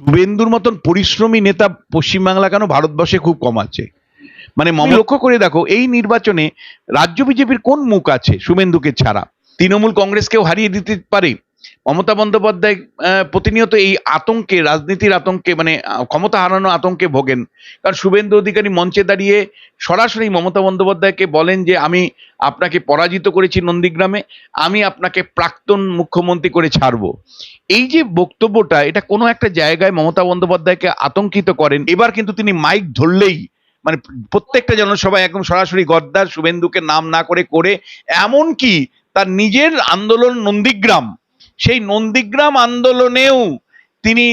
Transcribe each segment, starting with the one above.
শুভেন্দুর মতন পরিশ্রমী নেতা পশ্চিমবাংলা কেন ভারতবর্ষে খুব কম আছে? মানে লক্ষ্য করে দেখো এই নির্বাচনে রাজ্য বিজেপির কোন মুখ আছে শুভেন্দুকে ছাড়া? তৃণমূল কংগ্রেসকেও হারিয়ে দিতে পারে? মমতা বন্দ্যোপাধ্যায় প্রতিনিয়ত এই আতঙ্কে, রাজনীতির আতঙ্কে মানে ক্ষমতা হারানো আতঙ্কে ভোগেন। কারণ শুভেন্দু অধিকারী মঞ্চে দাঁড়িয়ে সরাসরি মমতা বন্দ্যোপাধ্যায়কে বলেন যে, আমি আপনাকে পরাজিত করেছি নন্দীগ্রামে, আমি আপনাকে প্রাক্তন মুখ্যমন্ত্রী করে ছাড়বো। এই যে বক্তব্যটা, এটা কোনো একটা জায়গায় মমতা বন্দ্যোপাধ্যায়কে আতঙ্কিত করেন। এবার কিন্তু তিনি মাইক ধরলেই মানে প্রত্যেকটা জনসভায় একদম সরাসরি গদ্দার শুভেন্দুকে নাম না করে করে এমন কি তার নিজের আন্দোলন নন্দীগ্রাম সেই নন্দীগ্রাম আন্দোলনেও তিনি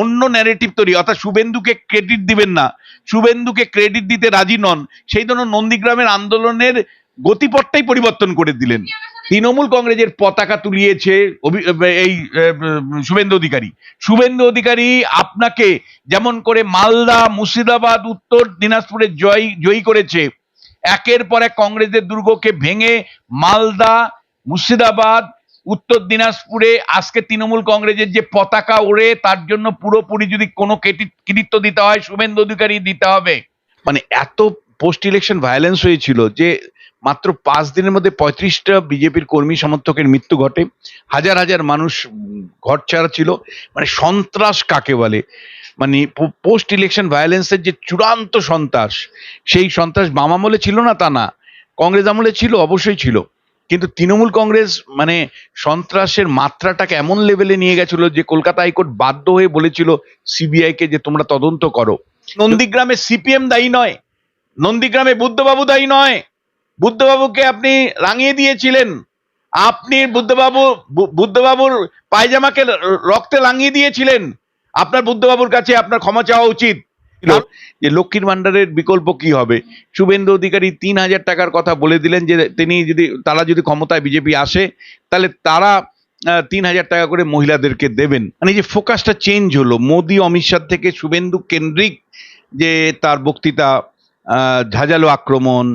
অন্য ন্যারেটিভ তৈরি, অর্থাৎ শুভেন্দুকে ক্রেডিট দিবেন না। শুভেন্দুকে ক্রেডিট দিতে রাজি নন। সেই জন্য নন্দীগ্রামের আন্দোলনের গতিপথটাই পরিবর্তন করে দিলেন। তৃণমূল কংগ্রেসের পতাকা তুলিয়েছে এই শুভেন্দু অধিকারী। শুভেন্দু অধিকারী আপনাকে যেমন করে মালদা, মুর্শিদাবাদ, উত্তর দিনাজপুরে জয়, জয়ী করেছে, একের পর এক কংগ্রেসের দুর্গকে ভেঙে মালদা, মুর্শিদাবাদ উত্তর দিনাজপুরে আজকে তৃণমূল কংগ্রেসের যে পতাকা ওড়ে, তার জন্য পুরোপুরি যদি কোনো কৃতিত্ব দিতে হয়, শুভেন্দু অধিকারী দিতে হবে। মানে এত পোস্ট ইলেকশন ভায়োলেন্স হয়েছিল যে মাত্র পাঁচ দিনের মধ্যে পঁয়ত্রিশটা বিজেপির কর্মী সমর্থকের মৃত্যু ঘটে। হাজার হাজার মানুষ ঘর ছাড়া ছিল। মানে সন্ত্রাস কাকে বলে? মানে পোস্ট ইলেকশন ভায়োলেন্সের যে চূড়ান্ত সন্ত্রাস, সেই সন্ত্রাস বাম আমলে ছিল না তা না। কংগ্রেস আমলে ছিল, অবশ্যই ছিল। কিন্তু তৃণমূল কংগ্রেস মানে সন্ত্রাসের মাত্রাটাকে এমন লেভেলে নিয়ে গেছিল যে কলকাতা হাইকোর্ট বাধ্য হয়ে বলেছিল সিবিআই কে যে তোমরা তদন্ত করো। নন্দীগ্রামে সিপিএম দায়ী নয়, নন্দীগ্রামে বুদ্ধবাবু দায়ী নয়। বুদ্ধবাবুকে আপনি রাঙিয়ে দিয়েছিলেন। আপনি বুদ্ধবাবু বুদ্ধবাবুর পায়জামাকে রক্তে রাঙিয়ে দিয়েছিলেন। আপনার বুদ্ধবাবুর কাছে আপনার ক্ষমা চাওয়া উচিত। ছিল। যে লক্ষ্মীর ভান্ডারের বিকল্প কি হবে? শুভেন্দু অধিকারী তিন হাজার টাকার কথা বলে দিলেন যে তিনি যদি, তারা যদি ক্ষমতায় বিজেপি আসে, তাহলে তারা তিন হাজার টাকা করে মহিলাদেরকে দেবেন। মানে যে ফোকাসটা চেঞ্জ হলো, মোদি, অমিত শাহ থেকে শুভেন্দু কেন্দ্রিক যে তার বক্তৃতা ঝাঁঝালো আক্রমণ,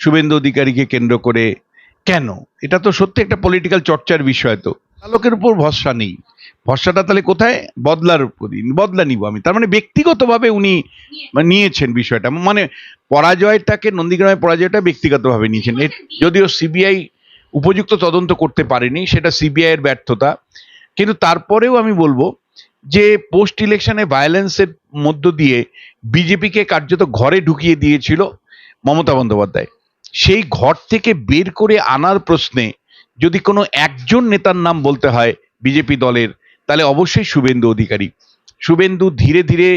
শুভেন্দু অধিকারীকে কেন্দ্র করে, কেন? এটা তো সত্যি একটা পলিটিক্যাল চর্চার বিষয় তো। আলোকের উপর ভরসা নেই। ভরসাটা তাহলে কোথায়? বদলার উপরই। বদলা নিব আমি। তার মানে ব্যক্তিগতভাবে উনি মানে নিয়েছেন বিষয়টা। মানে পরাজয়টাকে নন্দীগ্রামের পরাজয়টা ব্যক্তিগতভাবে নিয়েছেন। যদিও সিবিআই উপযুক্ত তদন্ত করতে পারেনি সেটা সিবিআই এর ব্যর্থতা। কিন্তু তারপরেও আমি বলব যে পোস্ট ইলেকশনে ভায়োলেন্সের মধ্য দিয়ে বিজেপিকে কার্যত ঘরে ঢুকিয়ে দিয়েছিল মমতা বন্দ্যোপাধ্যায়। সেই ঘর থেকে বের করে আনার প্রশ্নে যদি কোনো একজন নেতার নাম বলতে হয় বিজেপি দলের, তাহলে অবশ্যই শুভেন্দু অধিকারী। শুভেন্দু ধীরে ধীরে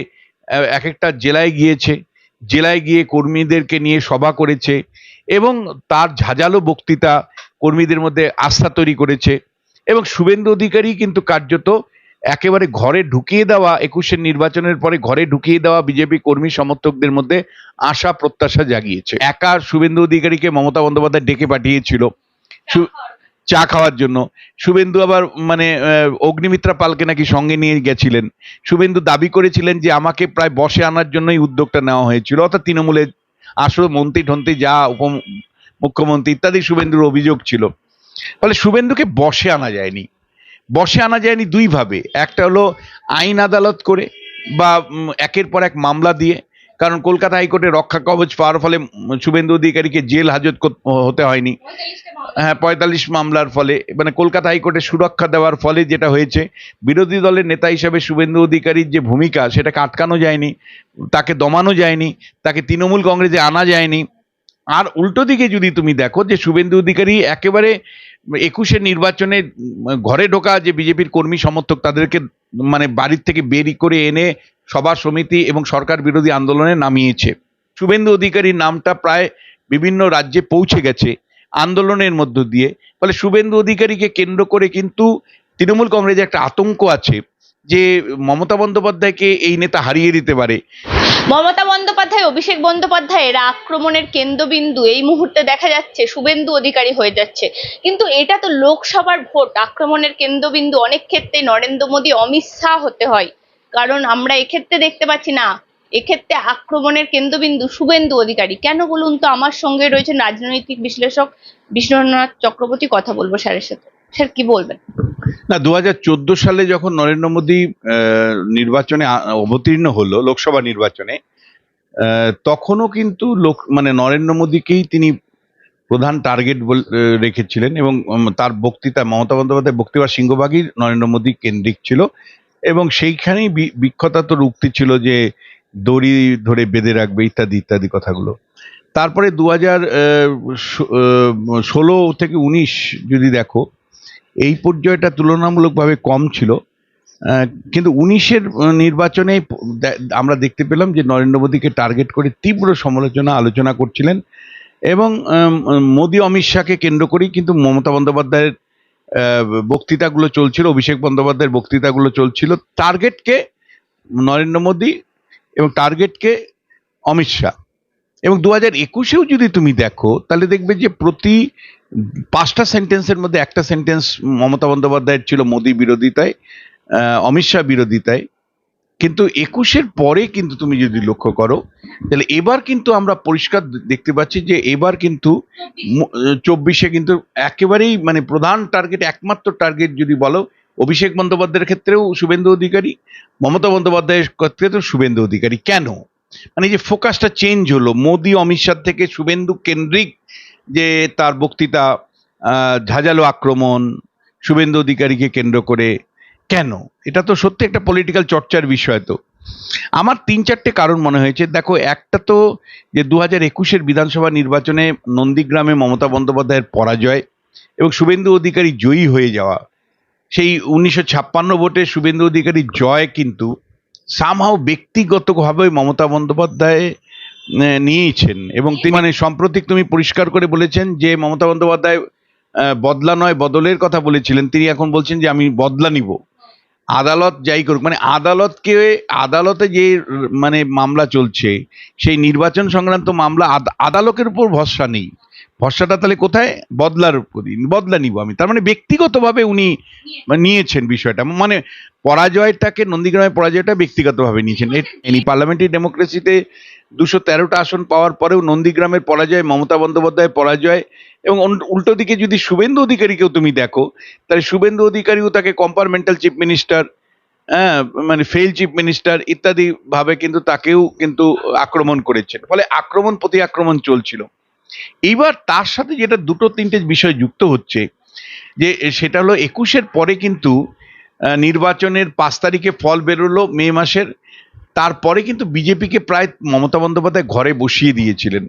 এক একটা জেলায় গিয়েছে, জেলায় গিয়ে কর্মীদেরকে নিয়ে সভা করেছে এবং তার ঝাঁঝালো বক্তৃতা কর্মীদের মধ্যে আস্থা তৈরি করেছে এবং শুভেন্দু অধিকারী কিন্তু কার্যত একেবারে ঘরে ঢুকিয়ে দেওয়া, একুশের নির্বাচনের পরে ঘরে ঢুকিয়ে দেওয়া বিজেপি কর্মী সমর্থকদের মধ্যে আশা প্রত্যাশা জাগিয়েছে। একা শুভেন্দু অধিকারীকে মমতা বন্দ্যোপাধ্যায় ডেকে পাঠিয়েছিল। চা খাওয়ার জন্য। শুভেন্দু আবার মানে অগ্নিমিত্রা পালকে নাকি সঙ্গে নিয়ে গেছিলেন। শুভেন্দু দাবি করেছিলেন যে, আমাকে প্রায় বসে আনার জন্যই উদ্যোগটা নেওয়া হয়েছিল। অর্থাৎ তৃণমূলের আসল মন্ত্রী ঠন্ত্রী যা উপ, মুখ্যমন্ত্রী ইত্যাদি শুভেন্দুর অভিযোগ ছিল। ফলে শুভেন্দুকে বসে আনা যায়নি। বসে আনা যায়নি দুইভাবে। একটা হলো আইন আদালত করে বা একের পর এক মামলা দিয়ে কারণ কলকাতা হাইকোর্টে রক্ষা কবচ পাওয়ার ফলে শুভেন্দু অধিকারীকে জেল হাজত হতে হয়নি। হ্যাঁ পঁয়তাল্লিশ মামলার ফলে। মানে কলকাতা হাইকোর্টে সুরক্ষা দেওয়ার ফলে যেটা হয়েছে, বিরোধী দলের নেতা হিসেবে শুভেন্দু অধিকারীর যে ভূমিকা, সেটাকে আটকানো যায়নি, তাকে দমানো যায়নি, তাকে তৃণমূল কংগ্রেসে আনা যায়নি। আর উল্টো দিকে যদি তুমি দেখো যে শুভেন্দু অধিকারী একেবারে একুশের নির্বাচনে ঘরে ঢোকা যে বিজেপির কর্মী সমর্থক তাদেরকে মানে বাড়ির থেকে বেরি করে এনে সভা সমিতি এবং সরকার বিরোধী আন্দোলনে নামিয়েছে। শুভেন্দু অধিকারীর নামটা প্রায় বিভিন্ন রাজ্যে পৌঁছে গেছে আন্দোলনের মধ্য দিয়ে। ফলে শুভেন্দু অধিকারীকে কেন্দ্র করে কিন্তু তৃণমূল কংগ্রেসে একটা আতঙ্ক আছে যে মমতা বন্দ্যোপাধ্যায়কে এই নেতা হারিয়ে দিতে পারে। মমতা বন্দ্যোপাধ্যায়, অভিষেক বন্দ্যোপাধ্যায়ের আক্রমণের কেন্দ্রবিন্দু। এই মুহূর্তে দেখা যাচ্ছে শুভেন্দু অধিকারী হয়ে যাচ্ছে। কিন্তু এটা তো লোকসভার ভোট। আক্রমণের কেন্দ্রবিন্দু অনেক ক্ষেত্রে নরেন্দ্র মোদী, অমিত শাহ হতে হয়। কারণ আমরা এক্ষেত্রে দেখতে পাচ্ছি না। এক্ষেত্রে আক্রমণের কেন্দ্রবিন্দু শুভেন্দু অধিকারী। কেন বলুন তো, আমার সঙ্গে রয়েছেন রাজনৈতিক বিশ্লেষক বিশ্বনাথ চক্রবর্তী, কথা বলব স্যারের সাথে। স্যার, কি বলবেন? না দু হাজার চোদ্দ সালে যখন নরেন্দ্র মোদী নির্বাচনে অবতীর্ণ হলো, লোকসভা নির্বাচনে তখনও কিন্তু লোক মানে নরেন্দ্র মোদীকেই তিনি প্রধান টার্গেট রেখেছিলেন এবং তার বক্তৃতা মমতা বন্দ্যোপাধ্যায়ের বক্তৃতা সিংহভাগই নরেন্দ্র মোদী কেন্দ্রিক ছিল। এবং সেইখানেই বি- বিখ্যাত উক্তি ছিল যে দড়ি ধরে বেঁধে রাখবে ইত্যাদি ইত্যাদি কথাগুলো। তারপরে দু হাজার ষোলো থেকে উনিশ যদি দেখো, এই পর্যায়টা তুলনামূলকভাবে কম ছিল। কিন্তু উনিশের নির্বাচনে আমরা দেখতে পেলাম যে নরেন্দ্র মোদীকে টার্গেট করে তীব্র সমালোচনা, আলোচনা করছিলেন এবং মোদী, অমিত শাহকে কেন্দ্র করেই কিন্তু মমতা বন্দ্যোপাধ্যায়ের বক্তৃতাগুলো চলছিল, অভিষেক বন্দ্যোপাধ্যায়ের বক্তৃতাগুলো চলছিল। টার্গেটকে নরেন্দ্র মোদী এবং টার্গেটকে অমিত শাহ। এবং দু হাজার একুশেও যদি তুমি দেখো, তাহলে দেখবে যে প্রতি পাঁচটা সেন্টেন্সের মধ্যে একটা সেন্টেন্স মমতা বন্দ্যোপাধ্যায়ের ছিল মোদী বিরোধিতায় অমিত শাহ বিরোধিতায়। কিন্তু একুশের পরে কিন্তু তুমি যদি লক্ষ্য করো, তাহলে এবার কিন্তু আমরা পরিষ্কার দেখতে পাচ্ছি যে এবার কিন্তু চব্বিশে কিন্তু একেবারেই মানে প্রধান টার্গেট একমাত্র টার্গেট যদি বলো, অভিষেক বন্দ্যোপাধ্যায়ের ক্ষেত্রেও শুভেন্দু অধিকারী, মমতা বন্দ্যোপাধ্যায়ের ক্ষেত্রেও শুভেন্দু অধিকারী। কেন? মানে যে ফোকাসটা চেঞ্জ হলো, মোদি, অমিত শাহ থেকে শুভেন্দু কেন্দ্রিক যে তার বক্তৃতা ঝাঁঝালো আক্রমণ, শুভেন্দু অধিকারীকে কেন্দ্র করে কেন? এটা তো সত্যি একটা পলিটিক্যাল চর্চার বিষয় তো। আমার তিন চারটে কারণ মনে হয়েছে। দেখো, একটা তো যে দু হাজার একুশের বিধানসভা নির্বাচনে নন্দীগ্রামে মমতা বন্দ্যোপাধ্যায়ের পরাজয় এবং শুভেন্দু অধিকারী জয়ী হয়ে যাওয়া, সেই উনিশশো ছাপ্পান্ন ভোটে শুভেন্দু অধিকারী জয় কিন্তু সামহাও ব্যক্তিগতভাবে মমতা বন্দ্যোপাধ্যায় নিয়েছেন এবং তিনি মানে সাম্প্রতিক তুমি পরিষ্কার করে বলেছেন যে মমতা বন্দ্যোপাধ্যায় বদলা নয়, বদলের কথা বলেছিলেন। তিনি এখন বলছেন যে আমি বদলা নিব। আদালত যাই করুক মানে আদালতকে আদালতে যে মানে মামলা চলছে সেই নির্বাচন সংক্রান্ত মামলা আদ- আদালতের উপর ভরসা নেই। ভরসাটা তাহলে কোথায়? বদলার উপরই বদলা নিব আমি। তার মানে ব্যক্তিগতভাবে উনি মানে নিয়েছেন বিষয়টা। মানে পরাজয়টাকে নন্দীগ্রামের পরাজয়টা ব্যক্তিগতভাবে নিয়েছেন। এনি পার্লামেন্টারি ডেমোক্রেসিতে দুশো তেরোটা আসন পাওয়ার পরেও নন্দীগ্রামের পরাজয়, মমতা বন্দ্যোপাধ্যায়ের পরাজয় এবং উল্টো দিকে যদি শুভেন্দু অধিকারীকেও তুমি দেখো, তাহলে শুভেন্দু অধিকারীও তাকে কম্পার্টমেন্টাল চিফ মিনিস্টার হ্যাঁ মানে ফেল চিফ মিনিস্টার ইত্যাদি ভাবে কিন্তু তাকেও কিন্তু আক্রমণ করেছেন। ফলে আক্রমণ প্রতি আক্রমণ চলছিল। এইবার তার সাথে যেটা দুটো তিনটে বিষয় যুক্ত হচ্ছে, যে সেটা হলো একুশের পরে কিন্তু নির্বাচনের পাঁচ তারিখে ফল বেরোলো মে মাসের। তারপরে কিন্তু বিজেপিকে প্রায় মমতা বন্দ্যোপাধ্যায় ঘরে বসিয়ে দিয়েছিলেন।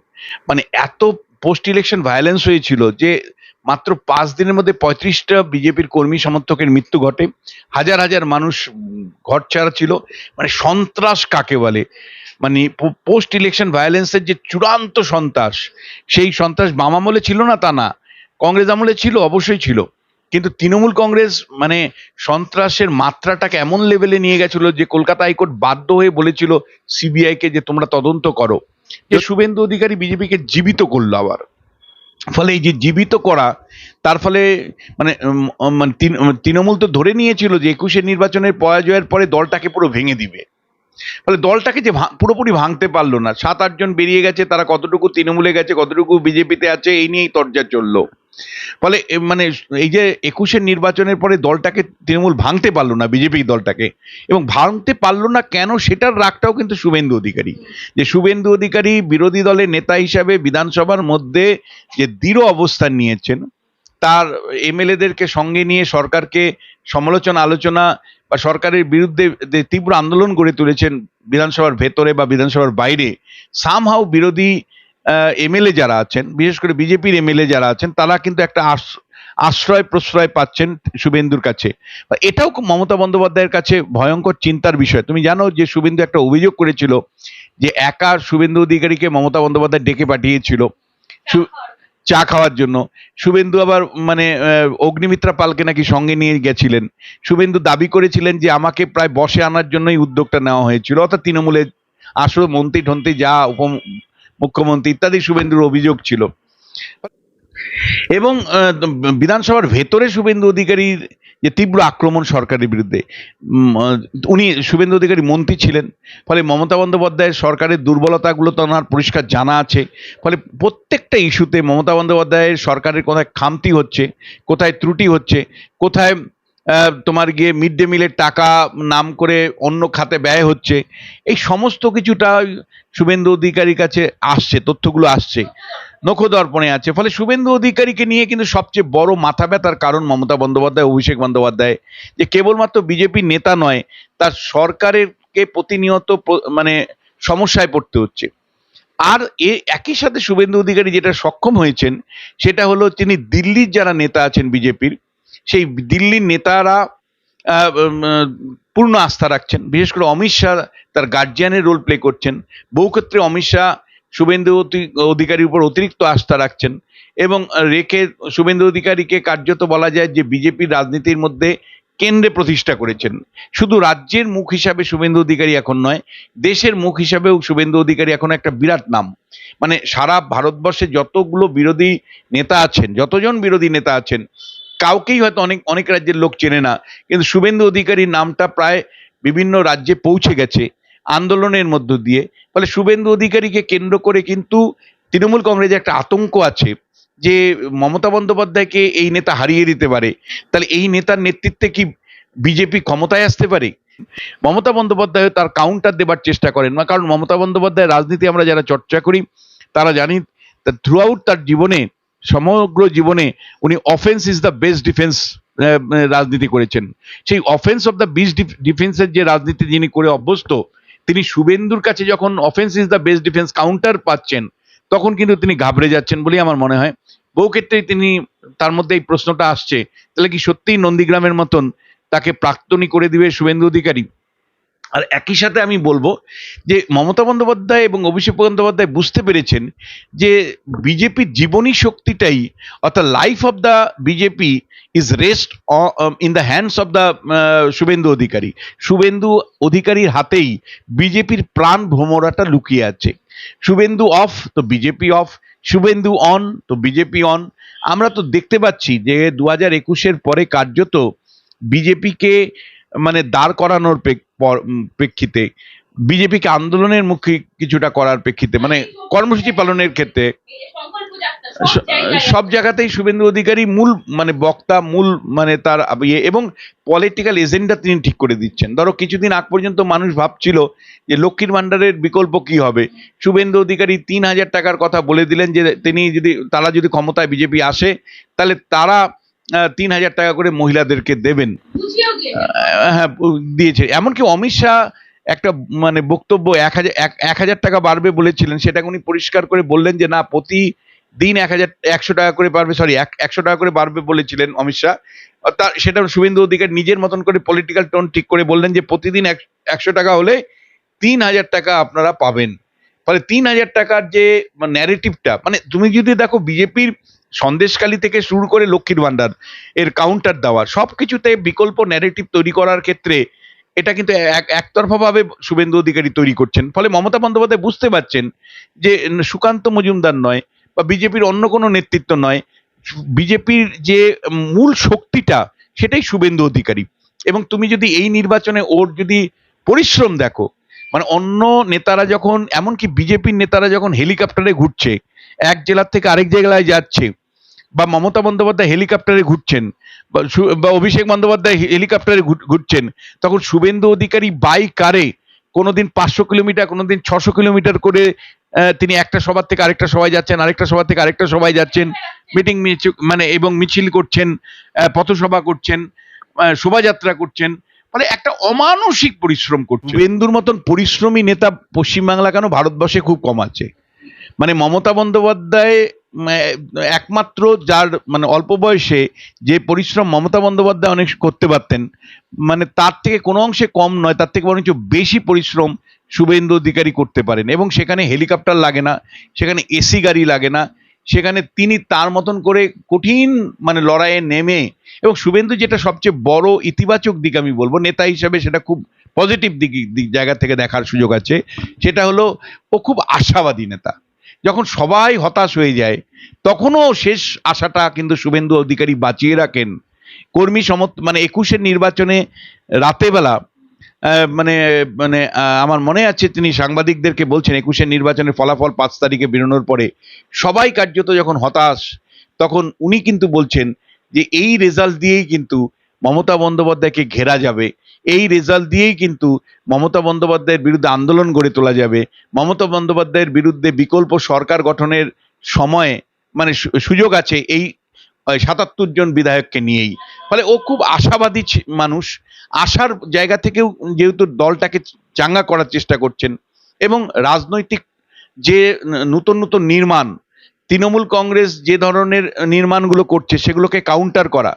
মানে এত পোস্ট ইলেকশন ভায়োলেন্স হয়েছিল যে মাত্র পাঁচ দিনের মধ্যে পঁয়ত্রিশটা বিজেপির কর্মী সমর্থকের মৃত্যু ঘটে। হাজার হাজার মানুষ ঘর ছাড়া ছিল। মানে সন্ত্রাস কাকে বলে? মানে পোস্ট ইলেকশন ভায়োলেন্সের যে চূড়ান্ত সন্ত্রাস, সেই সন্ত্রাস বাম আমলে ছিল না তা না। কংগ্রেস আমলে ছিল, অবশ্যই ছিল। কিন্তু তৃণমূল কংগ্রেস মানে সন্ত্রাসের মাত্রাটাকে এমন লেভেলে নিয়ে গেছিল যে কলকাতা হাইকোর্ট বাধ্য হয়ে বলেছিল সিবিআই কে যে তোমরা তদন্ত করো। যে শুভেন্দু অধিকারী বিজেপিকে জীবিত করল আবার। ফলে এই যে জীবিত করা, তার ফলে মানে মানে তৃণ- তৃণমূল তো ধরে নিয়েছিল যে একুশের নির্বাচনের পরাজয়ের পরে দলটাকে পুরো ভেঙে দিবে। ফলে দলটাকে যে পুরোপুরি ভাঙতে পারল না, সাত আটজন বেরিয়ে গেছে, তারা কতটুকু তৃণমূলে গেছে, কতটুকু বিজেপিতে আছে, এই নিয়েই তর্জা চলল। ফলে মানে এই যে একুশের নির্বাচনের পরে দলটাকে তৃণমূল ভাঙতে পারল না, বিজেপি দলটাকে, এবং ভাঙতে পারল না কেন সেটার রাগটাও কিন্তু শুভেন্দু অধিকারী। যে শুভেন্দু অধিকারী বিরোধী দলের নেতা হিসাবে বিধানসভার মধ্যে যে দৃঢ় অবস্থান নিয়েছেন, তার এমএলএদেরকে সঙ্গে নিয়ে সরকারকে সমালোচনা আলোচনা বা সরকারের বিরুদ্ধে যে তীব্র আন্দোলন গড়ে তুলেছেন বিধানসভার ভেতরে বা বিধানসভার বাইরে সামহাও বিরোধী এমএলএ যারা আছেন, বিশেষ করে বিজেপির এমএলএ যারা আছেন, তারা কিন্তু একটা আশ- আশ্রয়, প্রশ্রয় পাচ্ছেন শুভেন্দুর কাছে। এটাও মমতা বন্দ্যোপাধ্যায়ের কাছে ভয়ঙ্কর চিন্তার বিষয়। তুমি জানো যে শুভেন্দু একটা অভিযোগ করেছিল যে একা শুভেন্দু অধিকারীকে মমতা বন্দ্যোপাধ্যায় ডেকে পাঠিয়েছিল। চা খাওয়ার জন্য। শুভেন্দু আবার মানে অগ্নিমিত্রা পালকে নাকি সঙ্গে নিয়ে গেছিলেন। শুভেন্দু দাবি করেছিলেন যে, আমাকে প্রায় বসে আনার জন্যই উদ্যোগটা নেওয়া হয়েছিল। অর্থাৎ তৃণমূলের আসল মন্ত্রী ঠন্ত্রী যা উপ মুখ্যমন্ত্রী ইত্যাদি শুভেন্দুর অভিযোগ ছিল। এবং বিধানসভার ভেতরে শুভেন্দু অধিকারীর যে তীব্র আক্রমণ সরকারের বিরুদ্ধে। উনি শুভেন্দু অধিকারী মন্ত্রী ছিলেন। ফলে মমতা বন্দ্যোপাধ্যায়ের সরকারের দুর্বলতাগুলো তো ওনার পরিষ্কার জানা আছে। ফলে প্রত্যেকটা ইস্যুতে মমতা বন্দ্যোপাধ্যায়ের সরকারের কোথায় খামতি হচ্ছে, কোথায় ত্রুটি হচ্ছে, কোথায় তোমার গিয়ে মিড ডে মিলের টাকা নাম করে অন্য খাতে ব্যয় হচ্ছে, এই সমস্ত কিছুটা শুভেন্দু অধিকারীর কাছে আসছে, তথ্যগুলো আসছে। নখদর্পণে আছে। ফলে শুভেন্দু অধিকারীকে নিয়ে কিন্তু সবচেয়ে বড় মাথা ব্যথার কারণ মমতা বন্দ্যোপাধ্যায়, অভিষেক বন্দ্যোপাধ্যায়। যে কেবলমাত্র বিজেপির নেতা নয়, তার সরকারেরকে প্রতিনিয়ত মানে সমস্যায় পড়তে হচ্ছে। আর এ একই সাথে শুভেন্দু অধিকারী যেটা সক্ষম হয়েছেন, সেটা হলো তিনি দিল্লির যারা নেতা আছেন বিজেপির, সেই দিল্লির নেতারা পূর্ণ আস্থা রাখছেন। বিশেষ করে অমিত শাহ তার গার্জিয়ানের রোল প্লে করছেন। বহু ক্ষেত্রে অমিত শাহ শুভেন্দু অধি- অধিকারীর উপর অতিরিক্ত আস্থা রাখছেন এবং রেখে শুভেন্দু অধিকারীকে কার্যত বলা যায় যে বিজেপির রাজনীতির মধ্যে কেন্দ্রে প্রতিষ্ঠা করেছেন। শুধু রাজ্যের মুখ হিসাবে শুভেন্দু অধিকারী এখন নয়, দেশের মুখ হিসাবেও শুভেন্দু অধিকারী এখন একটা বিরাট নাম। মানে সারা ভারতবর্ষে যতগুলো বিরোধী নেতা আছেন, যতজন বিরোধী নেতা আছেন, কাউকেই হয়তো অনেক অনেক রাজ্যের লোক চেনে না, কিন্তু শুভেন্দু অধিকারীর নামটা প্রায় বিভিন্ন রাজ্যে পৌঁছে গেছে। আন্দোলনের মধ্য দিয়ে। ফলে শুভেন্দু অধিকারীকে কেন্দ্র করে কিন্তু তৃণমূল কংগ্রেসে একটা আতঙ্ক আছে যে মমতা বন্দ্যোপাধ্যায়কে এই নেতা হারিয়ে দিতে পারে। তাহলে এই নেতার নেতৃত্বে কি বিজেপি ক্ষমতায় আসতে পারে? মমতা বন্দ্যোপাধ্যায় তার কাউন্টার দেবার চেষ্টা করেন না। কারণ মমতা বন্দ্যোপাধ্যায়ের রাজনীতি আমরা যারা চর্চা করি, তারা জানি থ্রু আউট তার জীবনে, সমগ্র জীবনে উনি offence is the best defence রাজনীতি করেছেন। সেই অফেন্স অফ দ্য বেস্ট ডিফেন্সের যে রাজনীতি যিনি করে অভ্যস্ত তিনি শুভেন্দুর কাছে যখন offence is the best defence counter পাচ্ছেন, তখন কিন্তু তিনি ঘাবড়ে যাচ্ছেন বলেই আমার মনে হয়। বহু ক্ষেত্রেই তিনি তার মধ্যে এই প্রশ্নটা আসছে, তাহলে কি সত্যিই নন্দীগ্রামের মতন তাকে প্রাক্তনী করে দিবে শুভেন্দু অধিকারী? আর একই সাথে আমি বলব যে মমতা বন্দ্যোপাধ্যায় এবং অভিষেক বন্দ্যোপাধ্যায় বুঝতে পেরেছেন যে বিজেপির জীবনী শক্তিটাই, অর্থাৎ life of the BJP is rest in the hands of the Suvendu Adhikari. Suvendu অধিকারীর হাতেই বিজেপির প্রাণ ভ্রমরাটা লুকিয়ে আছে। শুভেন্দু অফ তো বিজেপি অফ শুভেন্দু অন তো বিজেপি অন আমরা তো দেখতে পাচ্ছি যে দু হাজার একুশের পরে কার্যত বিজেপিকে মানে দাঁড় করানোর প্রেক্ষিতে। বিজেপিকে আন্দোলনের মুখে কিছুটা করার প্রেক্ষিতে মানে কর্মসূচি পালনের ক্ষেত্রে সব জায়গাতেই শুভেন্দু অধিকারী মূল মানে বক্তা, মূল মানে তার ইয়ে এবং পলিটিক্যাল এজেন্ডা তিনি ঠিক করে দিচ্ছেন। ধরো কিছুদিন আগ পর্যন্ত মানুষ ভাবছিল যে লক্ষ্মীর ভাণ্ডারের বিকল্প কি হবে? শুভেন্দু অধিকারী তিন হাজার টাকার কথা বলে দিলেন যে তিনি যদি, তারা যদি ক্ষমতায় বিজেপি আসে, তাহলে তারা তিন হাজার টাকা করে মহিলাদেরকে দেবেন। হ্যাঁ দিয়েছে। এমনকি অমিত শাহ একটা মানে বক্তব্য এক হাজার এক- হাজার টাকা বাড়বে বলেছিলেন সেটাকে উনি পরিষ্কার করে বললেন যে না প্রতি দিন এক হাজার একশো টাকা করে বাড়বে সরি এক একশো টাকা করে বাড়বে বলেছিলেন অমিত শাহ। তার সেটা শুভেন্দু অধিকার নিজের মতন করে পলিটিক্যাল টোন ঠিক করে বললেন যে প্রতিদিন এক- একশো টাকা হলে তিন হাজার টাকা আপনারা পাবেন। ফলে তিন হাজার টাকার যে ন্যারেটিভটা মানে তুমি যদি দেখো বিজেপির সন্দেশকালী থেকে শুরু করে লক্ষ্মীর ভান্ডার এর কাউন্টার দেওয়া সব কিছুতে বিকল্প ন্যারেটিভ তৈরি করার ক্ষেত্রে এটা কিন্তু এক, একতরফাভাবে শুভেন্দু অধিকারী তৈরি করছেন। ফলে মমতা বন্দ্যোপাধ্যায় বুঝতে পারছেন যে সুকান্ত মজুমদার নয় বা বিজেপির অন্য কোনো নেতৃত্ব নয়, বিজেপির যে মূল শক্তিটা সেটাই শুভেন্দু অধিকারী। এবং তুমি যদি এই নির্বাচনে ওর যদি পরিশ্রম দেখো মানে অন্য নেতারা যখন, এমনকি বিজেপির নেতারা যখন হেলিকপ্টারে ঘুরছে, এক জেলার থেকে আরেক জেলায় যাচ্ছে বা মমতা বন্দ্যোপাধ্যায় হেলিকপ্টারে ঘুরছেন, বা অভিষেক বন্দ্যোপাধ্যায় হেলিকপ্টারে ঘুরছেন, তখন শুভেন্দু অধিকারী বাই কারে কোনোদিন পাঁচশো কিলোমিটার, কোনোদিন ছশো কিলোমিটার করে তিনি একটা সভা থেকে আরেকটা সভায় যাচ্ছেন, আরেকটা সভা থেকে আরেকটা সভায় যাচ্ছেন মিটিং মানে এবং মিছিল করছেন পথসভা করছেন শোভাযাত্রা করছেন মানে একটা অমানসিক পরিশ্রম করছে শুভেন্দুর মতন পরিশ্রমী নেতা পশ্চিমবাংলা কেন ভারতবর্ষে খুব কম আছে? মানে মমতা বন্দ্যোপাধ্যায় একমাত্র যার মানে অল্প বয়সে যে পরিশ্রম মমতা বন্দ্যোপাধ্যায় অনেক করতে পারতেন মানে তার থেকে কোনো অংশে কম নয়, তার থেকে বরঞ্চ বেশি পরিশ্রম শুভেন্দু অধিকারী করতে পারেন। এবং সেখানে হেলিকপ্টার লাগে না, সেখানে এসি গাড়ি লাগে না, সেখানে তিনি তার মতন করে কঠিন মানে লড়াইয়ে নেমে, এবং শুভেন্দু যেটা সবচেয়ে বড় ইতিবাচক দিক আমি বলব, নেতা হিসাবে সেটা খুব পজিটিভ দিক দিক, জায়গা থেকে দেখার সুযোগ আছে, সেটা হলো ও খুব আশাবাদী নেতা। যখন সবাই হতাশ হয়ে যায়, তখনও শেষ আশাটা কিন্তু শুভেন্দু অধিকারী বাঁচিয়ে রাখেন। কর্মী সমর্থ মানে একুশের নির্বাচনে রাতেবেলা মানে মানে আমার মনে আছে তিনি সাংবাদিকদেরকে বলছেন, একুশের নির্বাচনের ফলাফল পাঁচ তারিখে বেরোনোর পরে। সবাই কার্যত যখন হতাশ, তখন উনি কিন্তু বলছেন যে, এই রেজাল্ট দিয়েই কিন্তু মমতা বন্দ্যোপাধ্যায়কে ঘেরা যাবে। এই রেজাল্ট দিয়েই কিন্তু মমতা বন্দ্যোপাধ্যায়ের বিরুদ্ধে আন্দোলন গড়ে তোলা যাবে। মমতা বন্দ্যোপাধ্যায়ের বিরুদ্ধে বিকল্প সরকার গঠনের সময়ে মানে সুযোগ আছে এই সাতাত্তর জন বিধায়ককে নিয়েই। ফলে ও খুব আশাবাদী মানুষ। আশার জায়গা থেকেও যেহেতু দলটাকে চাঙ্গা করার চেষ্টা করছেন এবং রাজনৈতিক যে নতুন নতুন নির্মাণ, তৃণমূল কংগ্রেস যে ধরনের নির্মাণগুলো করছে সেগুলোকে কাউন্টার করা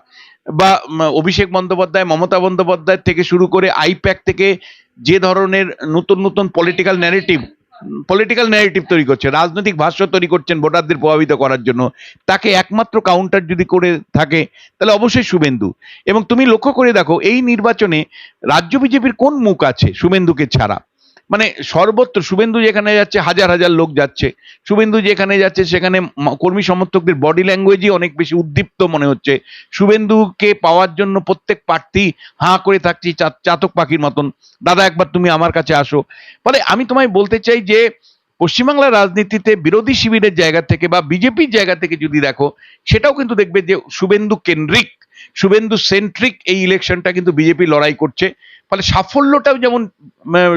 বা অভিষেক বন্দ্যোপাধ্যায়, মমতা বন্দ্যোপাধ্যায় থেকে শুরু করে আইপ্যাক থেকে যে ধরনের নতুন নতুন পলিটিক্যাল ন্যারেটিভ পলিটিক্যাল ন্যারেটিভ তৈরি করছে, রাজনৈতিক ভাষ্য তৈরি করছেন ভোটারদের প্রভাবিত করার জন্য, তাকে একমাত্র কাউন্টার যদি করে থাকে, তাহলে অবশ্যই শুভেন্দু। এবং তুমি লক্ষ্য করে দেখো, এই নির্বাচনে রাজ্য বিজেপির কোন মুখ আছে শুভেন্দুকে ছাড়া? মানে সর্বত্র, শুভেন্দু যেখানে যাচ্ছে, হাজার হাজার লোক যাচ্ছে। শুভেন্দু যেখানে যাচ্ছে, সেখানে কর্মী সমর্থকদের বডি ল্যাঙ্গুয়েজই অনেক বেশি উদ্দীপ্ত মনে হচ্ছে। শুভেন্দুকে পাওয়ার জন্য প্রত্যেক প্রার্থী হাঁ করে থাকছি চাতক পাখির মতন। দাদা, একবার তুমি আমার কাছে আসো। ফলে আমি তোমায় বলতে চাই যে পশ্চিমবাংলার রাজনীতিতে বিরোধী শিবিরের জায়গা থেকে বা বিজেপির জায়গা থেকে যদি দেখো, সেটাও কিন্তু দেখবে যে শুভেন্দু কেন্দ্রিক। শুভেন্দু সেন্ট্রিক এই ইলেকশনটা কিন্তু বিজেপি লড়াই করছে। ফলে সাফল্যটাও যেমন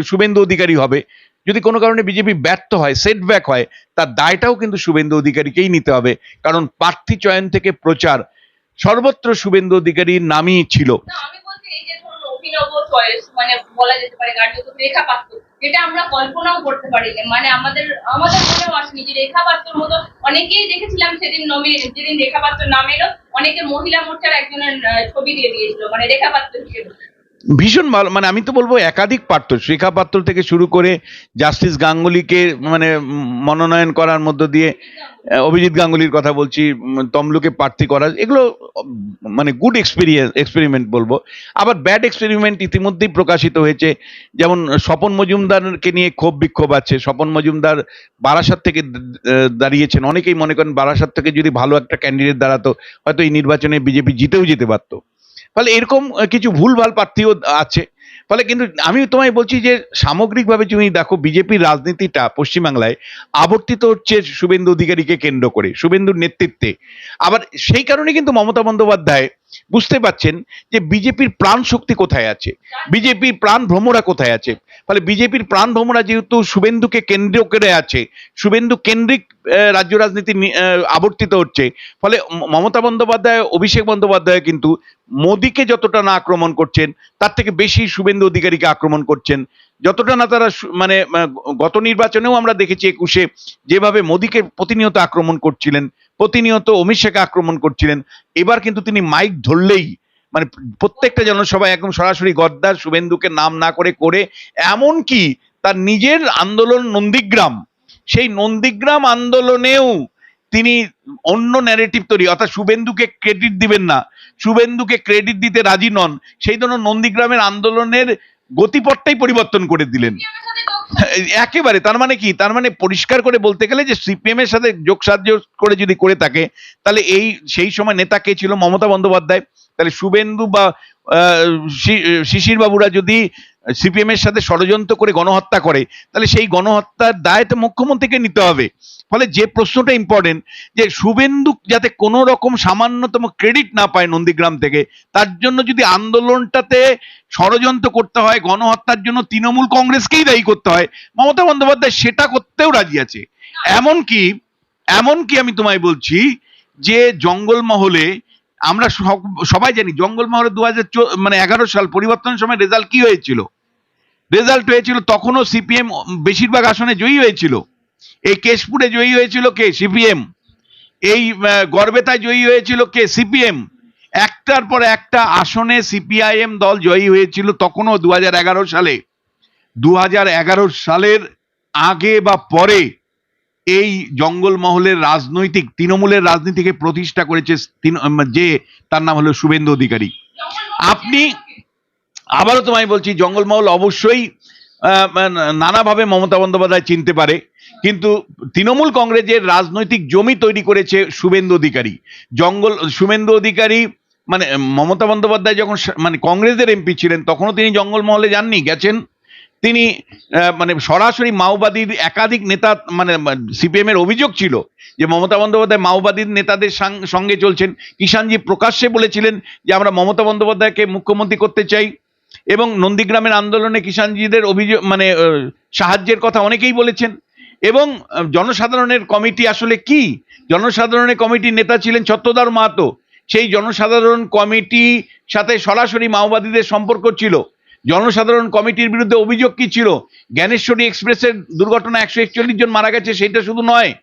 শুভেন্দু অধিকারী হবে, যদি কোনো কারণে বিজেপি ব্যর্থ হয় সেটব্যাক হয়, তার দায়টাও কিন্তু শুভেন্দু অধিকারীকেই নিতে হবে। কারণ প্রার্থী চয়ন থেকে প্রচার, সর্বত্র শুভেন্দু অধিকারীর নামই ছিল না আমি বলছি এই যে ধরুন অভিনব চয়েস মানে বলা যেতে পারে কার্যত রেখা পাত্র যেটা আমরা কল্পনাও করতে পারিনি। মানে আমাদের আমাদের মনেও আসেনি যে রেখা পাত্রর মতো অনেকেই দেখেছিলাম সেদিন নমি যেদিন রেখা পাত্র নাম এলো, অনেকে মহিলা মোর্চার একজনের ছবি দিয়ে দিয়েছিল মানে রেখা পাত্র হিসেবে। ভীষণ ভালো মানে আমি তো বলব একাধিক পাত্র শেখা পাত্র থেকে শুরু করে জাস্টিস গাঙ্গুলিকে মানে মনোনয়ন করার মধ্য দিয়ে অভিজিৎ গাঙ্গুলির কথা বলছি তমলুকে প্রার্থী করা, এগুলো মানে গুড এক্সপিরিয়েন্স এক্সপেরিমেন্ট বলব। আবার ব্যাড এক্সপেরিমেন্ট ইতিমধ্যেই প্রকাশিত হয়েছে, যেমন স্বপন মজুমদারকে নিয়ে ক্ষোভ বিক্ষোভ আছে। স্বপন মজুমদার বারাসাত থেকে দাঁড়িয়েছেন। অনেকেই মনে করেন বারাসাত থেকে যদি ভালো একটা ক্যান্ডিডেট দাঁড়াতো, হয়তো এই নির্বাচনে বিজেপি জিতেও যেতে পারতো। ফলে এরকম কিছু ভুলভাল প্রার্থীও আছে। ফলে কিন্তু আমি তোমায় বলছি যে, সামগ্রিকভাবে তুমি দেখো, বিজেপির রাজনীতিটা পশ্চিমবাংলায় আবর্তিত হচ্ছে শুভেন্দু অধিকারীকে কেন্দ্র করে, শুভেন্দুর নেতৃত্বে। আবার সেই কারণে কিন্তু মমতা বন্দ্যোপাধ্যায় বুঝতে পাচ্ছেন যে বিজেপির প্রাণ শক্তি কোথায় আছে? বিজেপির প্রাণ ভ্রমরা কোথায় আছে? ফলে বিজেপির প্রাণ ভ্রমরা যেহেতু শুভেন্দুকে কেন্দ্র করে আছে, শুভেন্দু কেন্দ্রিক রাজ্য রাজনীতি আবর্তিত হচ্ছে, ফলে মমতা বন্দ্যোপাধ্যায়, অভিষেক বন্দ্যোপাধ্যায় কিন্তু মোদীকে যতটা না আক্রমণ করছেন, তার থেকে বেশি শুভেন্দু অধিকারীকে আক্রমণ করছেন। যতটা না তারা মানে গত নির্বাচনেও আমরা দেখেছি একুশে যেভাবে মোদীকে প্রতিনিয়ত আক্রমণ করছিলেন প্রতিনিয়ত অমিত আক্রমণ করছিলেন। এবার কিন্তু তিনি মাইক ধরলেই মানে প্রত্যেকটা জনসভায় একদম সরাসরি গদ্দার শুভেন্দুকে নাম না করে করে এমন কি তার নিজের আন্দোলন নন্দীগ্রাম, সেই নন্দীগ্রাম আন্দোলনেও তিনি অন্য ন্যারেটিভ তৈরি, অর্থাৎ শুভেন্দুকে ক্রেডিট দিবেন না। শুভেন্দুকে ক্রেডিট দিতে রাজি নন, সেই জন্য নন্দীগ্রামের আন্দোলনের গতিপথটাই পরিবর্তন করে দিলেন। একেবারে, তার মানে কি? তার মানে পরিষ্কার করে বলতে গেলে যে সিপিএম এর সাথে যোগসাধ্য করে যদি করে থাকে, তাহলে এই, সেই সময় নেতা কে ছিল? মমতা বন্দ্যোপাধ্যায়। তাহলে শুভেন্দু বা শিশির বাবুরা যদি সিপিএম এর সাথে ষড়যন্ত্র করে গণহত্যা করে তাহলে সেই গণহত্যার দায় তো মুখ্যমন্ত্রীকে নিতে হবে। ফলে যে প্রশ্নটা ইম্পর্টেন্ট যে শুভেন্দু যাতে কোনো রকম সামান্যতম ক্রেডিট না পায় নন্দীগ্রাম থেকে তার জন্য যদি আন্দোলনটাতে ষড়যন্ত্র করতে হয় গণহত্যার জন্য তৃণমূল কংগ্রেসকেই দায়ী করতে হয় মমতা বন্দ্যোপাধ্যায় সেটা করতেও রাজি আছে। এমনকি এমনকি আমি তোমায় বলছি যে জঙ্গলমহলে আমরা সব- সবাই জানি জঙ্গলমহলে দু হাজার মানে এগারো সাল পরিবর্তনের সময় রেজাল্ট কি হয়েছিল? রেজাল্ট হয়েছিল তখনও সিপিএম বেশিরভাগ আসনে জয়ী হয়েছিল। এই কেশপুরে জয়ী হয়েছিল কে? সিপিএম। এই আহ, গড়বেতায় জয়ী হয়েছিল কে? সিপিএম। একটার পর একটা আসনে সিপিআইএম দল জয়ী হয়েছিল তখনও দু হাজার এগারো সালে। দু হাজার এগারো সালের আগে বা পরে এই জঙ্গলমহলের রাজনৈতিক, তৃণমূলের রাজনীতিকে প্রতিষ্ঠা করেছে যে তার নাম হলো শুভেন্দু অধিকারী। আপনি- আবারও তোমায় বলছি, জঙ্গলমহল অবশ্যই নানাভাবে মমতা বন্দ্যোপাধ্যায় চিনতে পারে, কিন্তু তৃণমূল কংগ্রেসের রাজনৈতিক জমি তৈরি করেছে শুভেন্দু অধিকারী। জঙ্গল, শুভেন্দু অধিকারী মানে মমতা বন্দ্যোপাধ্যায় যখন মানে কংগ্রেসের এমপি ছিলেন, তখনও তিনি জঙ্গলমহলে যাননি, গেছেন। তিনি মানে সরাসরি মাওবাদীর একাধিক নেতা মানে সিপিএম এর অভিযোগ ছিল যে মমতা বন্দ্যোপাধ্যায় মাওবাদীর নেতাদের সঙ্গে চলছেন। কিষাণজি প্রকাশ্যে বলেছিলেন যে আমরা মমতা বন্দ্যোপাধ্যায়কে মুখ্যমন্ত্রী করতে চাই এবং নন্দীগ্রামের আন্দোলনে কিষাণজিদের অভিযোগ মানে সাহায্যের কথা অনেকেই বলেছেন। এবং জনসাধারণের কমিটি আসলে কি? জনসাধারণের কমিটির নেতা ছিলেন ছত্রদার মাহাতো। সেই জনসাধারণ কমিটি সাথে সরাসরি মাওবাদীদের সম্পর্ক ছিল। জনসাধারণ কমিটির বিরুদ্ধে অভিযোগ কি ছিল? জ্ঞানেশ্বরী এক্সপ্রেসের দুর্ঘটনা একশো একচল্লিশ জন মারা গেছে, সেটা শুধু নয়।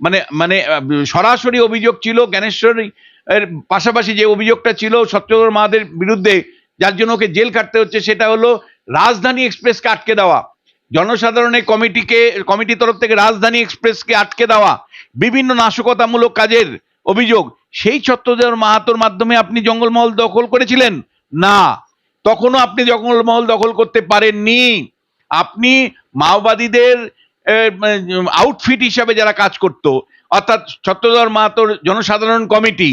মানে মানে সরাসরি অভিযোগ ছিল, জ্ঞানেশ্বরী এর পাশাপাশি যে অভিযোগটা ছিল সত্যধর মাহাদের বিরুদ্ধে, যার জন্য ওকে জেল কাটতে হচ্ছে, সেটা হলো রাজধানী এক্সপ্রেসকে আটকে দেওয়া। জনসাধারণের কমিটিকে, কমিটির তরফ থেকে রাজধানী এক্সপ্রেসকে আটকে দেওয়া। বিভিন্ন নাশকতামূলক কাজের অভিযোগ। সেই ছত্রধর মাহাতোর মাধ্যমে আপনি জঙ্গলমহল দখল করেছিলেন? না। তখনও আপনি জঙ্গলমহল দখল করতে পারেননি, আপনি মাওবাদীদের আউটফিট হিসাবে যারা কাজ করত, অর্থাৎ ছত্রধর মাহাতোর জনসাধারণ কমিটি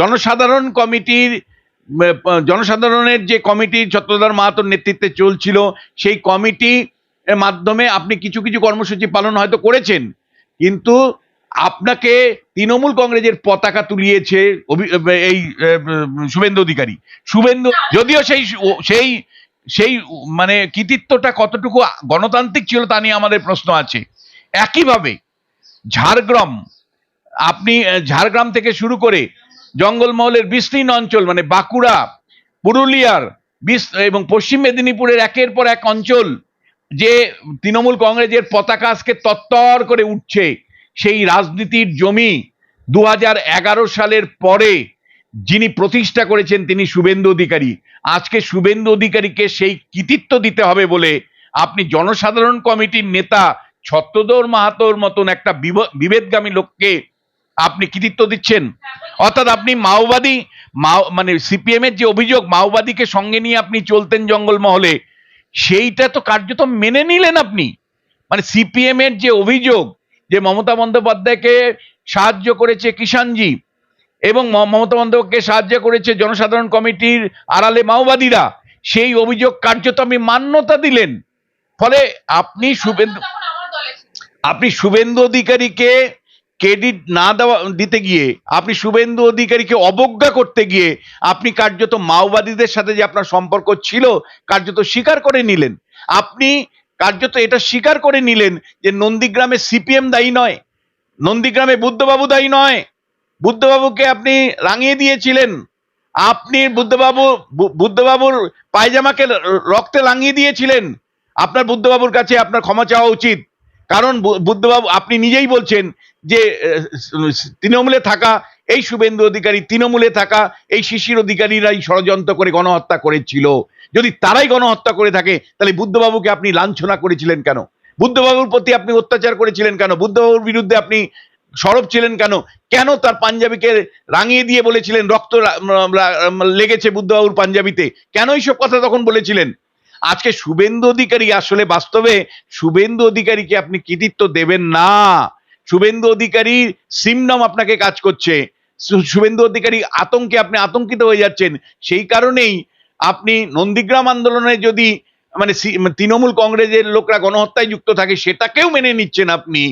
জনসাধারণ কমিটির জনসাধারণের যে কমিটি ছত্রধর মাহাতোর নেতৃত্বে চলছিল, সেই কমিটি মাধ্যমে আপনি কিছু কিছু কর্মসূচি পালন হয়তো করেছেন, কিন্তু আপনাকে তৃণমূল কংগ্রেসের পতাকা তুলিয়েছে এই শুভেন্দু অধিকারী। শুভেন্দু, যদিও সেই সেই সেই মানে কৃতিত্বটা কতটুকু গণতান্ত্রিক ছিল তা নিয়ে আমাদের প্রশ্ন আছে। একইভাবে ঝাড়গ্রাম, আপনি ঝাড়গ্রাম থেকে শুরু করে জঙ্গলমহলের বিস্তীর্ণ অঞ্চল মানে বাঁকুড়া, পুরুলিয়ার এবং পশ্চিম মেদিনীপুরের একের পর এক অঞ্চল, যে তৃণমূল কংগ্রেসের পতাকা আজকে তত্তর করে উঠছে সেই রাজনীতির জমি দু হাজার এগারো সালের পরে যিনি প্রতিষ্ঠা করেছেন তিনি শুভেন্দু অধিকারী। আজকে শুভেন্দু অধিকারীকে সেই কৃতিত্ব দিতে হবে বলে আপনি জনসাধারণ কমিটির নেতা ছত্রধর মাহাতোর মতন একটা বিভেদগামী লোককে আপনি কৃতিত্ব দিচ্ছেন। অর্থাৎ আপনি মাওবাদী, মাও মানে সিপিএম এর যে অভিযোগ, মাওবাদীকে সঙ্গে নিয়ে আপনি চলতেন জঙ্গলমহলে, সেইটা তো কার্যত মেনে নিলেন আপনি। মানে সিপিএম এর যে অভিযোগ যে মমতা বন্দ্যোপাধ্যায়কে সাহায্য করেছে কিষাণজি এবং মমতা বন্দ্যোপাধ্যায়কে সাহায্য করেছে জনসাধারণ কমিটির আড়ালে মাওবাদীরা সেই অভিযোগ কার্যত আমি মান্যতা দিলেন। ফলে আপনি শুভেন্দু আপনি শুভেন্দু অধিকারীকে ক্রেডিট না দেওয়া দিতে গিয়ে আপনি শুভেন্দু অধিকারীকে অবজ্ঞা করতে গিয়ে আপনি কার্যত মাওবাদীদের সাথে যে আপনার সম্পর্ক ছিল কার্যত স্বীকার করে নিলেন। আপনি কার্যত এটা স্বীকার করে নিলেন যে নন্দীগ্রামে সিপিএম দায়ী নয়, নন্দীগ্রামে বুদ্ধবাবু দায়ী নয়। বুদ্ধবাবুকে আপনি রাঙিয়ে দিয়েছিলেন। আপনি বুদ্ধবাবু বুদ্ধবাবুর পায়জামাকে রক্তে লাঙিয়ে দিয়েছিলেন। আপনার বুদ্ধবাবুর কাছে আপনার ক্ষমা চাওয়া উচিত। কারণ বুদ্ধবাবু, আপনি নিজেই বলছেন যে তৃণমূলে থাকা এই শুভেন্দু অধিকারী, তৃণমূলে থাকা এই শিশির অধিকারীরাই ষড়যন্ত্র করে গণহত্যা করেছিল। যদি তারাই গণহত্যা করে থাকে, তাহলে বুদ্ধবাবুকে আপনি লাঞ্ছনা করেছিলেন কেন? বুদ্ধবাবুর প্রতি আপনি অত্যাচার করেছিলেন কেন? বুদ্ধবাবুর বিরুদ্ধে আপনি সরব ছিলেন কেন? কেন তার পাঞ্জাবিকে রাঙিয়ে দিয়ে বলেছিলেন, রক্ত লেগেছে বুদ্ধবাবুর পাঞ্জাবিতে? কেন এইসব কথা তখন বলেছিলেন? আজকে শুভেন্দু অধিকারী আসলে বাস্তবে শুভেন্দু অধিকারীকে আপনি কৃতিত্ব দেবেন না। শুভেন্দু অধিকারী সিমনম আপনাকে কাজ করছে। শুভেন্দু অধিকারী আতঙ্কে, আপনি আতঙ্কিত হয়ে যাচ্ছেন। সেই কারণেই আপনি নন্দীগ্রাম আন্দোলনে যদি মানে তৃণমূল কংগ্রেসের লোকরা গণহত্যায় যুক্ত থাকে, সেটাকেও মেনে নিচ্ছেন আপনি।